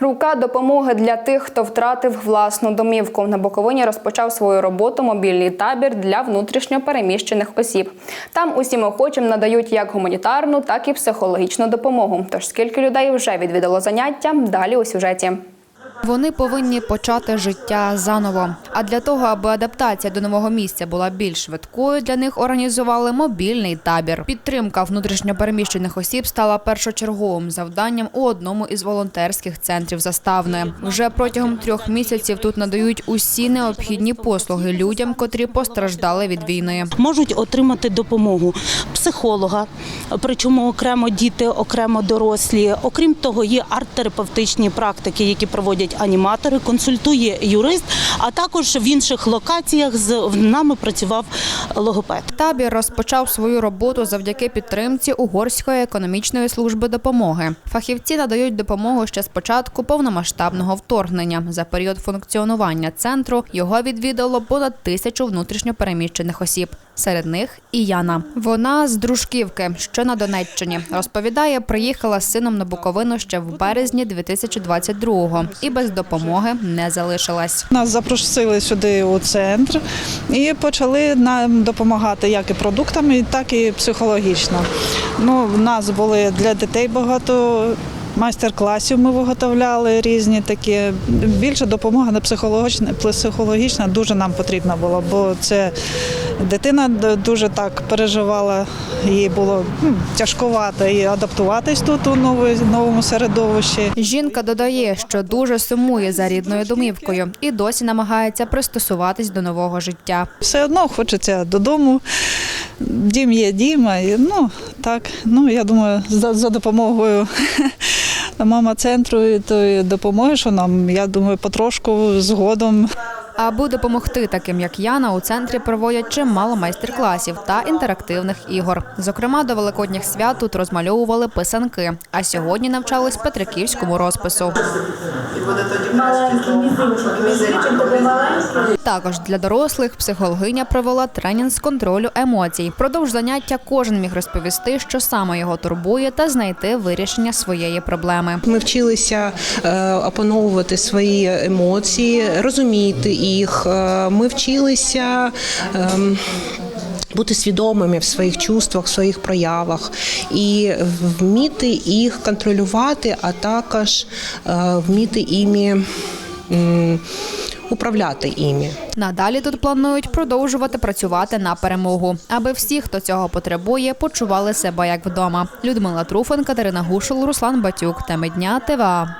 Рука допомоги для тих, хто втратив власну домівку. На Буковині розпочав свою роботу мобільний табір для внутрішньо переміщених осіб. Там усім охочим надають як гуманітарну, так і психологічну допомогу. Тож скільки людей вже відвідало заняття, далі у сюжеті. Вони повинні почати життя заново. А для того, аби адаптація до нового місця була більш швидкою, для них організували мобільний табір. Підтримка внутрішньопереміщених осіб стала першочерговим завданням у одному із волонтерських центрів заставної. Вже протягом трьох місяців тут надають усі необхідні послуги людям, котрі постраждали від війни. можуть отримати допомогу психолога, причому окремо діти, окремо дорослі. Окрім того, є арт-терапевтичні практики, які проводять аніматори, консультує юрист, а також в інших локаціях з нами працював логопед. Табір розпочав свою роботу завдяки підтримці Угорської економічної служби допомоги. Фахівці надають допомогу ще з початку повномасштабного вторгнення. За період функціонування центру його відвідало понад тисячу внутрішньопереміщених осіб. Серед них і Яна. Вона з Дружківки, що на Донеччині, розповідає, приїхала з сином на Буковину ще в березні 2022-го і без допомоги не залишилась. Нас запросили сюди у центр і почали нам допомагати як і продуктами, так і психологічно. Ну, в нас були для дітей багато. Майстер-класів ми виготовляли різні такі. Більше допомога на психологічна, психологічна дуже нам потрібна була, бо це дитина дуже так переживала, їй було ну, тяжкувато і адаптуватись тут у новому середовищі. Жінка додає, що дуже сумує за рідною домівкою і досі намагається пристосуватись до нового життя. Все одно хочеться додому. Дім є дім, а і, ну так. Ну я думаю, за, за допомогою мама центру і тої допомоги, що нам, я думаю, потрошку згодом. Аби допомогти таким, як Яна, у центрі проводять чимало майстер-класів та інтерактивних ігор. Зокрема, до великодніх свят тут розмальовували писанки, а сьогодні навчались Петриківському розпису. Також для дорослих психологиня провела тренінг з контролю емоцій. Продовж заняття кожен міг розповісти, що саме його турбує, та знайти вирішення своєї проблеми. Ми вчилися е, опановувати свої емоції, розуміти їх. Е, Ми вчилися. ем, Бути свідомими в своїх чувствах, в своїх проявах і вміти їх контролювати, а також е, вміти іми м, управляти іми. Надалі тут планують продовжувати працювати на перемогу, аби всі, хто цього потребує, почували себе як вдома. Людмила Труфан, Катерина Гушул, Руслан Батюк. Теми дня ТВА.